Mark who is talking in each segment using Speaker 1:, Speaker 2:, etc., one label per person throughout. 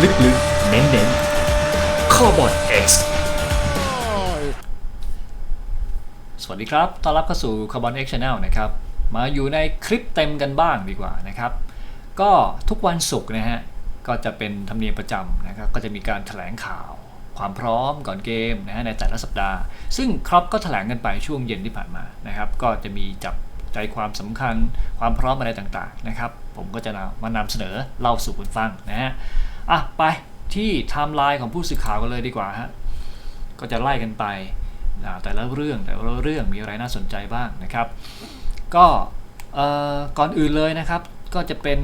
Speaker 1: ลึกๆ เน้นๆ Carbon X สวัสดีครับ ต้อนรับเข้าสู่ Carbon X Channel นะครับ มาอยู่ในคลิปเต็มกันบ้างดีกว่านะครับ ก็ทุกวันศุกร์นะฮะ ก็จะเป็นธรรมเนียมประจำนะครับ ก็จะมีการแถลงข่าว ความพร้อมก่อนเกมนะฮะในแต่ละสัปดาห์ ซึ่งครอปก็แถลงกันไปช่วงเย็นที่ผ่านมานะครับ ก็จะมีจับใจความสำคัญความพร้อมอะไรต่างๆนะครับ ผมก็จะมานำเสนอเล่าสู่คุณฟังนะฮะ อะไปที่ไทม์ไลน์ของผู้สื่อข่าวกันเลยดีกว่าฮะก็จะไล่กันไปแต่ละเรื่องแต่ละเรื่องมีอะไรน่าสนใจบ้างนะครับ ก็ก่อนอื่นเลยนะครับ ก็จะเป็น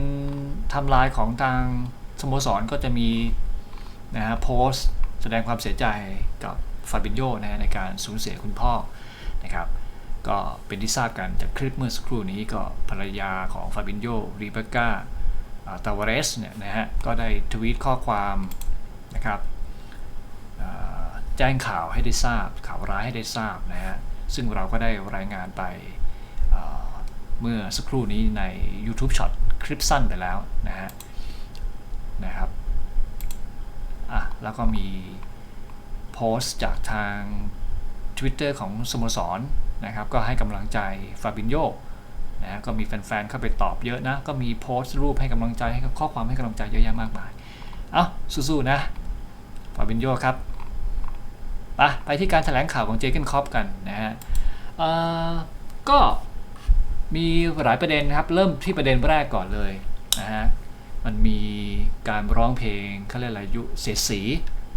Speaker 1: ไทม์ไลน์ของทางสโมสรก็จะมีนะฮะโพสต์แสดงความเสียใจกับฟาบินโยนะฮะในการสูญเสียคุณพ่อนะครับ ก็เป็นที่ทราบกันจากคลิปเมื่อสักครู่นี้ก็ภรรยาของฟาบินโยรีเบก้า ตาวาเรสเนี่ยนะฮะก็ได้ทวีตข้อความนะครับแจ้งข่าวให้ได้ทราบ ข่าวร้ายให้ได้ทราบนะฮะซึ่งเราก็ได้รายงานไปเมื่อสักครู่นี้ใน YouTube Short คลิปสั้นไปแล้วนะฮะนะครับอะแล้วก็มีโพสต์จากทาง Twitter ของสโมสรนะครับ ก็ให้กำลังใจฟาบินโย นะก็มีแฟนๆเข้าไปตอบเยอะนะ ก็มีโพสต์รูปให้กำลังใจให้ข้อความให้กำลังใจเยอะแยะมากมายเอาสู้ๆนะฟาบินโยครับไปไปที่การแถลงข่าวของเจเกนคอปกันนะฮะก็มีหลายประเด็นครับ เริ่มที่ประเด็นแรกก่อนเลยนะฮะมันมีการร้องเพลงเขาเรียกอะไรยุเสียดสี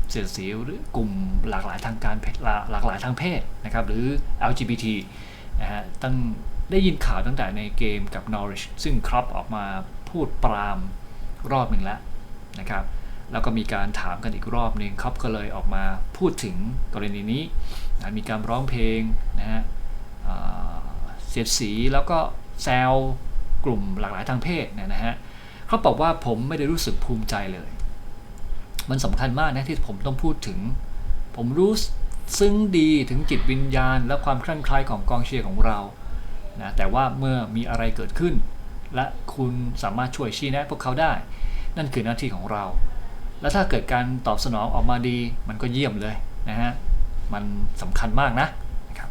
Speaker 1: เสียดสีหรือกลุ่มหลากหลายทางการหลากหลายทางเพศนะครับหรือ LGBT นะฮะตั้ง ได้ยินข่าวตั้งแต่ในเกมกับ Norwich ซึ่งครอปออกมาพูดปรามรอบหนึ่งแล้วนะครับแล้วก็มีการถามกันอีกรอบหนึ่งครอปก็เลยออกมาพูดถึงกรณีนี้นะมีการร้องเพลงนะฮะเสียดสีแล้วก็แซวกลุ่มหลากหลายทางเพศเนยนะฮะเขาบอกว่าผมไม่ได้รู้สึกภูมิใจเลย มันสำคัญมากนะที่ผมต้องพูดถึง ผมรู้ซึ้งดีถึงจิตวิญญาณ และความคลั่งไคล้ของกองเชียร์ของเรา นะแต่ว่าเมื่อมีอะไรเกิดขึ้น และคุณสามารถช่วยชี้แนะพวกเขาได้ นั่นคือหน้าที่ของเรา และถ้าเกิดการตอบสนองออกมาดี มันก็เยี่ยมเลยนะฮะมันสำคัญมากนะนะครับ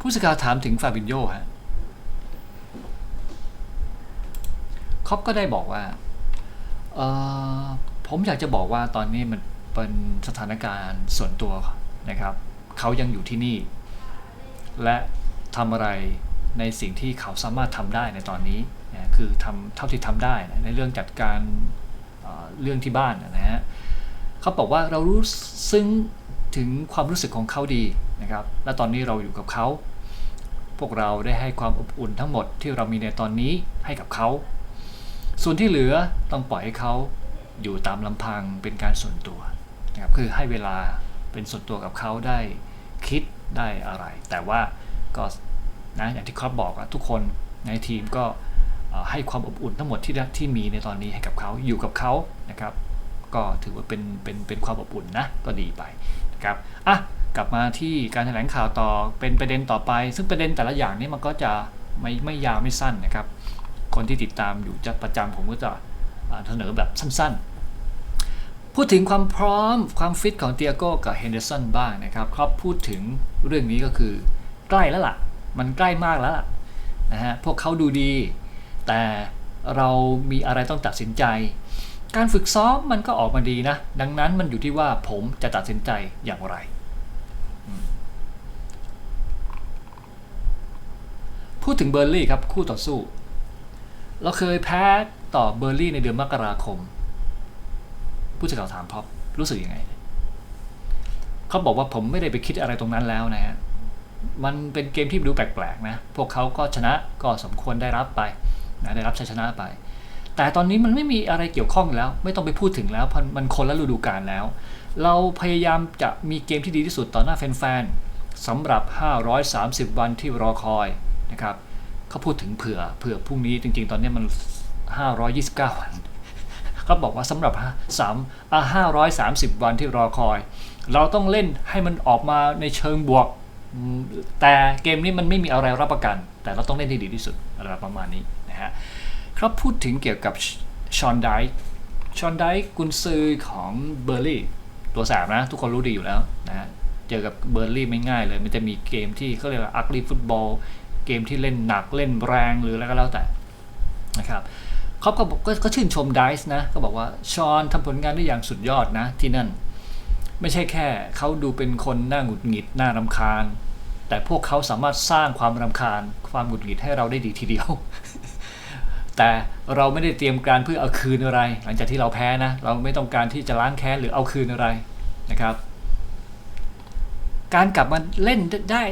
Speaker 1: ผู้สื่อข่าวถามถึงฟาบินโยฮะคอปก็ได้บอกว่าเออผมอยากจะบอกว่าตอนนี้มันเป็นสถานการณ์ส่วนตัวนะครับ เขายังอยู่ที่นี่ และ ทำอะไรในสิ่งที่เขาสามารถทำได้ในตอนนี้นะคือทำเท่าที่ทำได้นะในเรื่องจัดการเรื่องที่บ้านนะฮะเขาบอกว่าเรารู้ซึ้งถึงความรู้สึกของเขาดีนะครับ และตอนนี้เราอยู่กับเขา พวกเราได้ให้ความอบอุ่นทั้งหมดที่เรามีในตอนนี้ให้กับเขา ส่วนที่เหลือต้องปล่อยให้เขาอยู่ตามลำพังเป็นการส่วนตัวนะครับ คือให้เวลาเป็นส่วนตัวกับเขาได้คิดได้อะไร แต่ว่า ก็นะอย่างที่ครอปบอกอะทุกคนในทีมก็ให้ความอบอุ่นทั้งหมดที่ที่มีในตอนนี้ให้กับเขาอยู่กับเขานะครับ ก็ถือว่าเป็นเป็นเป็นความอบอุ่นนะก็ดีไปนะครับอะกลับมาที่การแถลงข่าวต่อเป็นประเด็นต่อไป ซึ่งประเด็นแต่ละอย่างนี้มันก็จะไม่ไม่ยาวไม่สั้นนะครับ คนที่ติดตามอยู่จะประจำผมก็จะเสนอแบบสั้น ๆ พูดถึงความพร้อมความฟิตของเตียโก้กับเฮนเดอร์สันบ้างนะครับ ครอบพูดถึงเรื่องนี้ก็คือ ใกล้แล้วล่ะ มันใกล้มากแล้วล่ะนะฮะพวกเขาดูดี แต่เรามีอะไรต้องตัดสินใจ การฝึกซ้อมมันก็ออกมาดีนะ ดังนั้นมันอยู่ที่ว่าผมจะตัดสินใจอย่างไร พูดถึงเบอร์ลี่ครับคู่ต่อสู้ เราเคยแพ้ต่อเบอร์ลี่ในเดือนมกราคม ผู้สื่อข่าวถามพอปรู้สึกยังไง เขาบอกว่าผมไม่ได้ไปคิดอะไรตรงนั้นแล้วนะฮะ มันเป็นเกมที่ดูแปลกๆนะพวกเขาก็ชนะก็สมควรได้รับไปนะได้รับชัยชนะไป แต่ตอนนี้มันไม่มีอะไรเกี่ยวข้องแล้ว ไม่ต้องไปพูดถึงแล้วมันคนละฤดูกาลแล้ว เราพยายามจะมีเกมที่ดีที่สุดต่อหน้าแฟนๆสำหรับ 530 วันที่รอคอยนะครับเขาพูดถึงเผื่อเผื่อพรุ่งนี้จริง ๆ ตอนนี้มัน 529 วันเขาบอกว่าสำหรับสามอ่า530 วันที่รอคอย เราต้องเล่นให้มันออกมาในเชิงบวก แต่เกมนี้มันไม่มีอะไรรับประกัน แต่เราต้องเล่นให้ดีที่สุดอะไรประมาณนี้นะฮะครับพูดถึงเกี่ยวกับชอนไดชอนไดกุนซือของเบอร์ลี่ตัวแสบนะ ทุกคนรู้ดีอยู่แล้วนะเจอกับเบอร์ลี่ไม่ง่ายเลย มันจะมีเกมที่เขาเรียกว่าอักลีฟุตบอลเกมที่เล่นหนักเล่นแรงหรืออะไรก็แล้วแต่นะครับเขาบอกก็ก็ชื่นชมไดส์นะ ก็บอกว่าชอนทำผลงานได้อย่างสุดยอดนะที่นั่น ไม่ใช่แค่เขาดูเป็นคนน่าหงุดหงิดน่ารำคาญ แต่พวกเขาสามารถสร้างความรำคาญ ความหงุดหงิดให้เราได้ดีทีเดียว แต่เราไม่ได้เตรียมการเพื่อเอาคืนอะไร หลังจากที่เราแพ้นะ เราไม่ต้องการที่จะล้างแค้นหรือเอาคืนอะไรนะครับ การกลับมาเล่นได้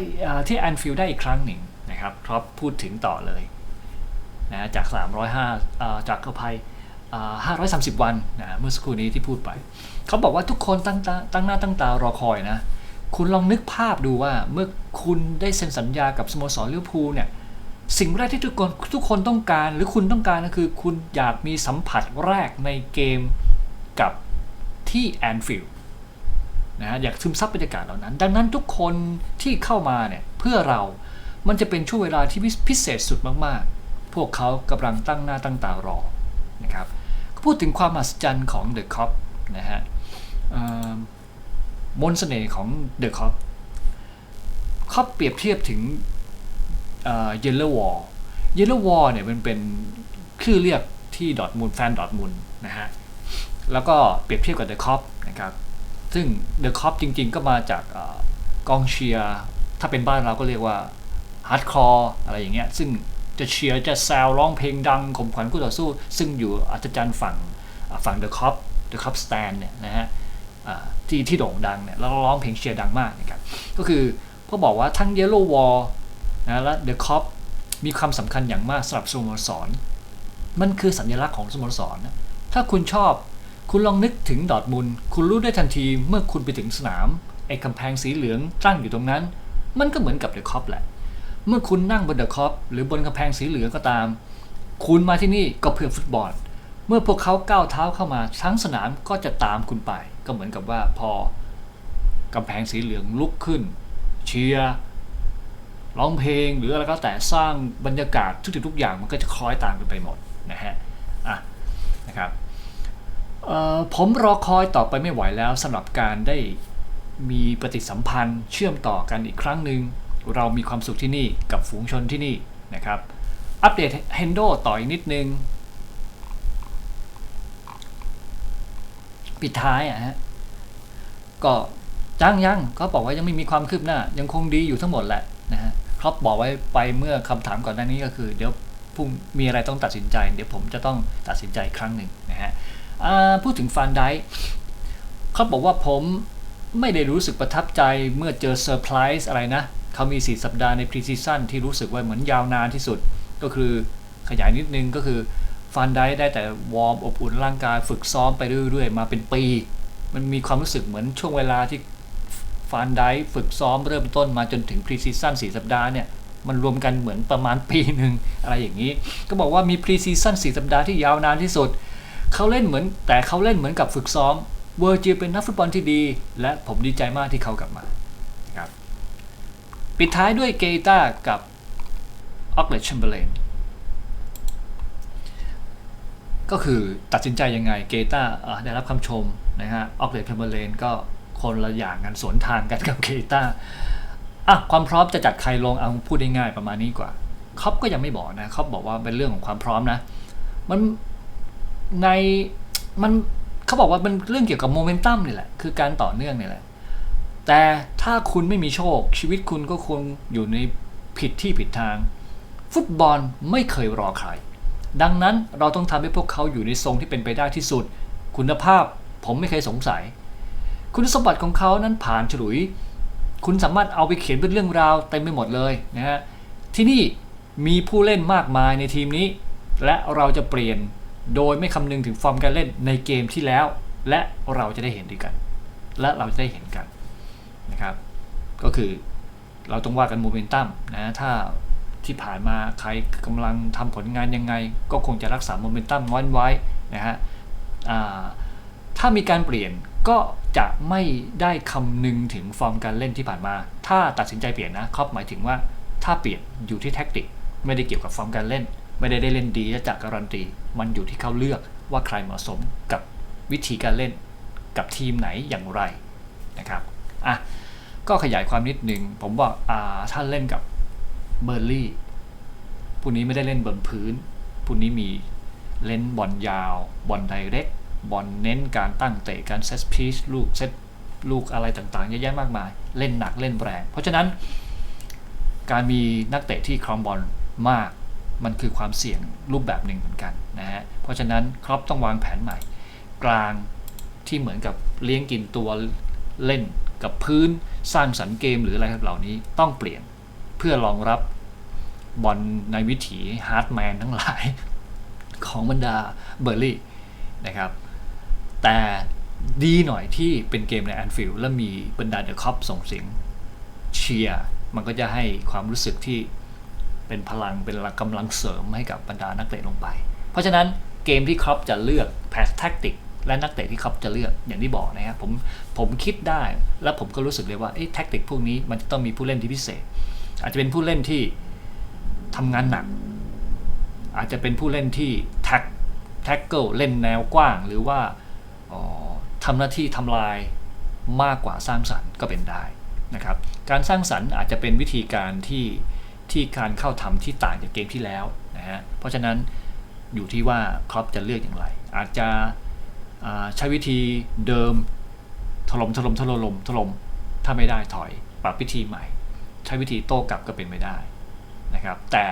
Speaker 1: ที่แอนฟิลด์ได้อีกครั้งหนึ่งนะครับครอปพูดถึงต่อเลยนะจาก 305อ่าจากอภัย 530 วันนะเมื่อสักครู่นี้ที่พูดไป เขาบอกว่าทุกคนตั้งตาตั้งหน้าตั้งตารอคอยนะ คุณลองนึกภาพดูว่าเมื่อคุณได้เซ็นสัญญากับสโมสรลิเวอร์พูลเนี่ยสิ่งแรกที่ทุกคนทุกคนต้องการหรือคุณต้องการก็คือ คุณอยากมีสัมผัสแรกในเกมกับที่แอนฟิลด์นะฮะอยากซึมซับบรรยากาศเหล่านั้น ดังนั้นทุกคนที่เข้ามาเนี่ยเพื่อเรา มันจะเป็นช่วงเวลาที่พิเศษสุดมากๆ พวกเขากำลังตั้งหน้าตั้งตารอนะครับ พูดถึงความมหัศจรรย์ของเดอะคอปนะฮะมนต์เสน่ห์ของเดอะคอปคอปเปรียบเทียบถึงเยลโลวอลเยลโลวอลเนี่ยมันเป็นชื่อเรียกที่ดอทมูลแฟนดอทมูลนะฮะ แล้วก็เปรียบเทียบกับเดอะคอปนะครับ ซึ่งเดอะคอปจริงๆก็มาจากอกองเชียร์ ถ้าเป็นบ้านเราก็เรียกว่าฮาร์ดคอร์อะไรอย่างเงี้ย ซึ่ง จะเชียร์จะแซวร้องเพลงดังข่มขวัญคู่ต่อสู้ ซึ่งอยู่อัศจรรย์ฝั่งฝั่งเดอะคอปเดอะคอปสแตนเนี่ยนะฮะที่ที่โด่งดังเนี่ยแล้วร้องเพลงเชียร์ดังมากนะครับก็คือเขาบอกว่าทั้ง Yellow Wall นะและ The Cop มีความสำคัญอย่างมากสำหรับสโมสร มันคือสัญลักษณ์ของสโมสรนะถ้าคุณชอบคุณลองนึกถึงดอร์ทมุนคุณรู้ได้ทันทีเมื่อคุณไปถึงสนาม ไอ้กำแพงสีเหลืองตั้งอยู่ตรงนั้น มันก็เหมือนกับเดอะคอปแหละ เมื่อคุณนั่งบนเดอะคอปหรือบนกำแพงสีเหลืองก็ตาม คุณมาที่นี่ก็เพื่อฟุตบอล เมื่อพวกเขาก้าวเท้าเข้ามาทั้งสนามก็จะตามคุณไป ก็เหมือนกับว่าพอกำแพงสีเหลืองลุกขึ้น เชียร์ร้องเพลงหรืออะไรก็แต่สร้างบรรยากาศทุกทุกอย่างมันก็จะคล้อยตามกันไปหมดนะฮะอะนะครับผมรอคอยต่อไปไม่ไหวแล้วสำหรับการได้มีปฏิสัมพันธ์เชื่อมต่อกันอีกครั้งหนึ่ง เรามีความสุขที่นี่กับฝูงชนที่นี่นะครับ อัปเดต Hendo ต่ออีกนิดนึง ปิดท้ายอะฮะก็ยังยังก็บอกว่ายังไม่มีความคืบหน้า ยังคงดีอยู่ทั้งหมดแหละนะฮะครอปบอกไว้ไปเมื่อคำถามก่อนหน้านี้ก็คือ เดี๋ยวพรุ่งมีอะไรต้องตัดสินใจ เดี๋ยวผมจะต้องตัดสินใจครั้งหนึ่งนะฮะพูดถึงฟันไดเขาบอกว่าผมไม่ได้รู้สึกประทับใจเมื่อเจอเซอร์ไพรส์อะไรนะ เขามี 4 สัปดาห์ในพรีซีซั่นที่รู้สึกว่าเหมือนยาวนานที่สุด ก็คือขยายนิดนึงก็คือฟันได้ได้แต่วอร์มอบอุ่นร่างกายฝึกซ้อมไปเรื่อยๆ มาเป็นปี มันมีความรู้สึกเหมือนช่วงเวลาที่ฟานได้ฝึกซ้อมเริ่มต้นมาจนถึงพรีซีซั่น4สัปดาห์เนี่ยมันรวมกันเหมือนประมาณปีหนึ่งอะไรอย่างนี้ ก็บอกว่ามีพรีซีซั่น4สัปดาห์ที่ยาวนานที่สุดเขาเล่นเหมือนแต่เขาเล่นเหมือนกับฝึกซ้อมเวอร์จิเป็นนักฟุตบอลที่ดี และผมดีใจมากที่เขากลับมา ปิดท้ายด้วยเกตากับออกเลตแชมเบอร์เลนก็คือตัดสินใจยังไงเกตาได้รับคำชมนะฮะออกเลตแชมเบอร์เลนก็คนละอย่างกันสวนทางกันกับเกตาอะความพร้อมจะจัดใครลงเอาพูดได้ง่ายประมาณนี้กว่าคอปก็ยังไม่บอกนะคอปบอกว่าเป็นเรื่องของความพร้อมนะ มันในมันเขาบอกว่าเป็นเรื่องเกี่ยวกับโมเมนตัมนี่แหละ คือการต่อเนื่องนี่แหละ แต่ถ้าคุณไม่มีโชค ชีวิตคุณก็คงอยู่ในผิดที่ผิดทาง ฟุตบอลไม่เคยรอใคร ดังนั้นเราต้องทำให้พวกเขาอยู่ในทรงที่เป็นไปได้ที่สุด คุณภาพผมไม่เคยสงสัย คุณสมบัติของเขานั้นผ่านฉลุย คุณสามารถเอาไปเขียนเป็นเรื่องราวเต็มไปหมดเลยนะฮะที่นี่มีผู้เล่นมากมายในทีมนี้ และเราจะเปลี่ยนโดยไม่คำนึงถึงฟอร์มการเล่นในเกมที่แล้ว และเราจะได้เห็นด้วยกัน และเราจะได้เห็นกัน นะครับ ก็คือเราต้องว่ากันโมเมนตัมนะถ้าที่ผ่านมาใครกำลังทำผลงานยังไง ก็คงจะรักษาโมเมนตัมไว้นะฮะถ้ามีการเปลี่ยนก็จะไม่ได้คำนึงถึงฟอร์มการเล่นที่ผ่านมา ถ้าตัดสินใจเปลี่ยนนะครอบหมายถึงว่าถ้าเปลี่ยนอยู่ที่แท็กติก ไม่ได้เกี่ยวกับฟอร์มการเล่น ไม่ได้ได้เล่นดีและจากการันตี มันอยู่ที่เขาเลือกว่าใครเหมาะสมกับวิธีการเล่น กับทีมไหนอย่างไรนะครับอะ ก็ขยายความนิดนึง ผมว่าอ่าถ้าเล่นกับเบอร์ลี่พวกนี้ไม่ได้เล่นบนพื้นพวกนี้มีเล่นบอลยาว บอลไดเรกบอลเน้นการตั้งเตะการเซตพีชลูกเซตลูกอะไรต่างๆเยอะแยะมากมาย เล่นหนักเล่นแรง เพราะฉะนั้น การมีนักเตะที่ครองบอลมาก มันคือความเสี่ยงรูปแบบหนึ่งเหมือนกันนะฮะเพราะฉะนั้นครอปต้องวางแผนใหม่ กลางที่เหมือนกับเลี้ยงกินตัวเล่น กับพื้นสร้างสรรค์เกมหรืออะไรเหล่านี้ต้องเปลี่ยนเพื่อรองรับบอลในวิถีฮาร์ดแมนทั้งหลาย ของบรรดาเบอร์ลี่นะครับแต่ดีหน่อยที่เป็นเกมในแอนฟิลด์และมีบรรดาเดอะคอปส่งเสียงเชียร์มันก็จะให้ความรู้สึกที่เป็นพลังเป็นกำลังเสริมให้กับบรรดานักเตะลงไป เพราะฉะนั้นเกมที่ครอปจะเลือกแพสแท็กติก และนักเตะที่ครอปจะเลือกอย่างที่บอกนะครับผมผมคิดได้และผมก็รู้สึกเลยว่าแท็กติกพวกนี้มันจะต้องมีผู้เล่นที่พิเศษ อาจจะเป็นผู้เล่นที่ทำงานหนัก อาจจะเป็นผู้เล่นที่แท็กแท็กเกิลเล่นแนวกว้าง หรือว่าออทำหน้าที่ทำลายมากกว่าสร้างสรรค์ก็เป็นได้นะครับการสร้างสรรค์อาจจะเป็นวิธีการที่ที่การเข้าทำที่ต่างจากเกมที่แล้วนะฮะเพราะฉะนั้นอยู่ที่ว่าครอปจะเลือกอย่างไร อาจจะ ใช้วิธีเดิมถล่มถล่มถล่มถล่มถ้าไม่ได้ถอยปรับวิธีใหม่ ใช้วิธีโต้กลับก็เป็นไม่ได้นะครับ แต่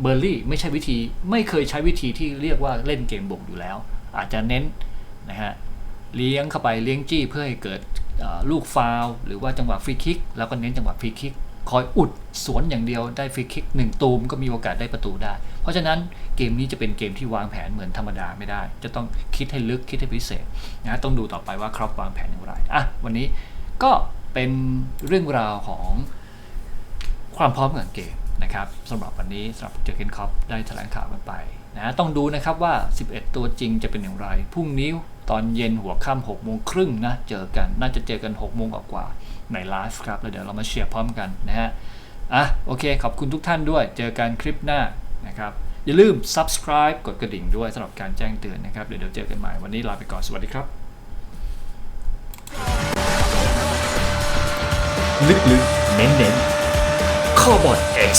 Speaker 1: เบอร์ลี่ไม่ใช่วิธีไม่เคยใช้วิธีที่เรียกว่าเล่นเกมบุกอยู่แล้ว อาจจะเน้นนะฮะเลี้ยงเข้าไปเลี้ยงจี้เพื่อให้เกิดลูกฟาวหรือว่าจังหวะฟรีคิก แล้วก็เน้นจังหวะฟรีคิก คอยอุดสวนอย่างเดียวได้ฟรีคิกหนึ่งตูมก็มีโอกาสได้ประตูได้ เพราะฉะนั้นเกมนี้จะเป็นเกมที่วางแผนเหมือนธรรมดาไม่ได้ จะต้องคิดให้ลึกคิดให้พิเศษนะต้องดูต่อไปว่าครอปวางแผนอย่างไรอะวันนี้ก็เป็นเรื่องราวของความพร้อมของเกมนะครับสำหรับวันนี้สำหรับเจอเคนคอปได้แถลงข่าวกันไปนะต้องดูนะครับว่า 11 ตัวจริงจะเป็นอย่างไรพรุ่งนี้ ตอนเย็นหัวค่ำ6โมงครึ่งนะเจอกันน่าจะเจอกัน6โมงกว่าในไลฟ์ครับ แล้วเดี๋ยวเรามาเชียร์พร้อมกันนะฮะอะโอเค ขอบคุณทุกท่านด้วย เจอกันคลิปหน้านะครับ อย่าลืม subscribe กดกระดิ่งด้วยสำหรับการแจ้งเตือนนะครับ เดี๋ยวเดี๋ยวเจอกันใหม่วันนี้ลาไปก่อน สวัสดีครับ
Speaker 2: ลึกๆเน้นๆ Carbon X